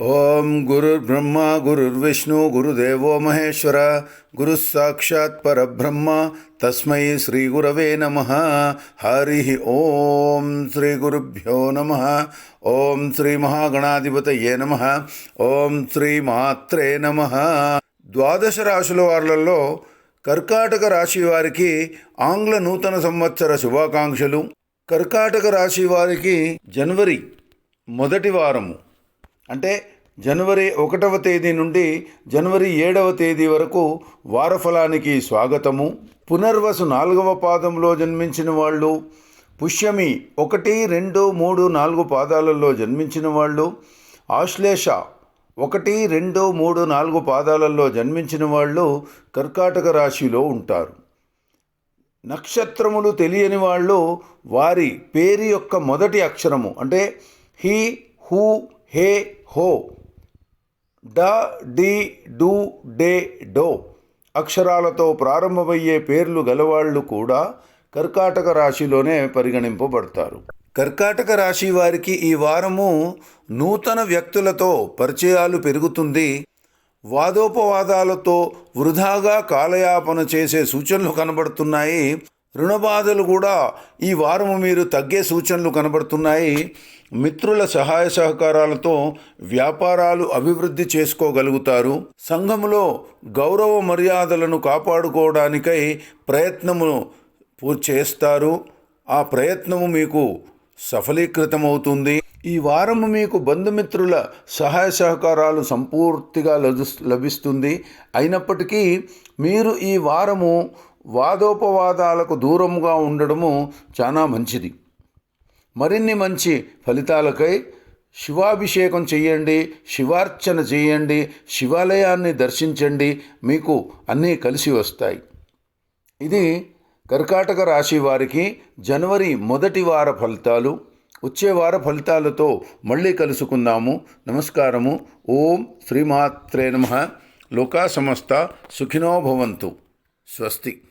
ఓం గురుర్బ్రహ్మ గురుర్విష్ణు గురుదేవో మహేశ్వర గురు సాక్షాత్ పరబ్రహ్మ తస్మై శ్రీ గురవే నమ. హరి ఓం శ్రీ గురుభ్యో నమ. ఓం శ్రీ మహాగణాధిపతయే నమ. ఓం శ్రీ మాత్రే నమ. ద్వాదశ రాశుల వార్లలో కర్కాటక రాశి వారికి ఆంగ్ల నూతన సంవత్సర శుభాకాంక్షలు. కర్కాటక రాశి వారికి జనవరి మొదటి వారము. అంటే జనవరి ఒకటవ తేదీ నుండి జనవరి ఏడవ తేదీ వరకు వారఫలానికి స్వాగతము. పునర్వసు నాలుగవ పాదంలో జన్మించిన వాళ్ళు పుష్యమి ఒకటి రెండు మూడు నాలుగు పాదాలలో జన్మించిన వాళ్ళు ఆశ్లేష ఒకటి రెండు మూడు నాలుగు పాదాలలో జన్మించిన వాళ్ళు కర్కాటక రాశిలో ఉంటారు. నక్షత్రములు తెలియని వాళ్ళు వారి పేరు యొక్క మొదటి అక్షరము అంటే హీ హూ హే హో. డ డి డు డే డో. అక్షరాలతో ప్రారంభమయ్యే పేర్లు గలవాళ్ళు కూడా కర్కాటక రాశిలోనే పరిగణింపబడతారు. కర్కాటక రాశి వారికి ఈ వారము నూతన వ్యక్తులతో పరిచయాలు పెరుగుతుంది. వాదోపవాదాలతో వృధాగా కాలయాపన చేసే సూచనలు కనబడుతున్నాయి. రుణబాధలు కూడా ఈ వారము మీరు తగ్గే సూచనలు కనబడుతున్నాయి. మిత్రుల సహాయ సహకారాలతో వ్యాపారాలు అభివృద్ధి చేసుకోగలుగుతారు. సంఘములో గౌరవ మర్యాదలను కాపాడుకోవడానికై ప్రయత్నము పూర్తి చేస్తారు. ఆ ప్రయత్నము మీకు సఫలీకృతమవుతుంది. ఈ వారము మీకు బంధుమిత్రుల సహాయ సహకారాలు సంపూర్తిగా లభిస్- లభిస్తుంది. అయినప్పటికీ మీరు ఈ వారము వాదోపవాదాలకు దూరంగా ఉండడము చాలా మంచిది. మరిన్ని మంచి ఫలితాలకై శివాభిషేకం చేయండి శివార్చన చేయండి శివాలయాన్ని దర్శించండి మీకు అన్నీ కలిసి వస్తాయి. ఇది కర్కాటక రాశి వారికి జనవరి మొదటి వార ఫలితాలు. వచ్చే వార ఫలితాలతో మళ్ళీ కలుసుకుందాము. నమస్కారము. ఓం శ్రీమాత్రే నమ. లోకా సమస్త సుఖినో భవంతు. స్వస్తి.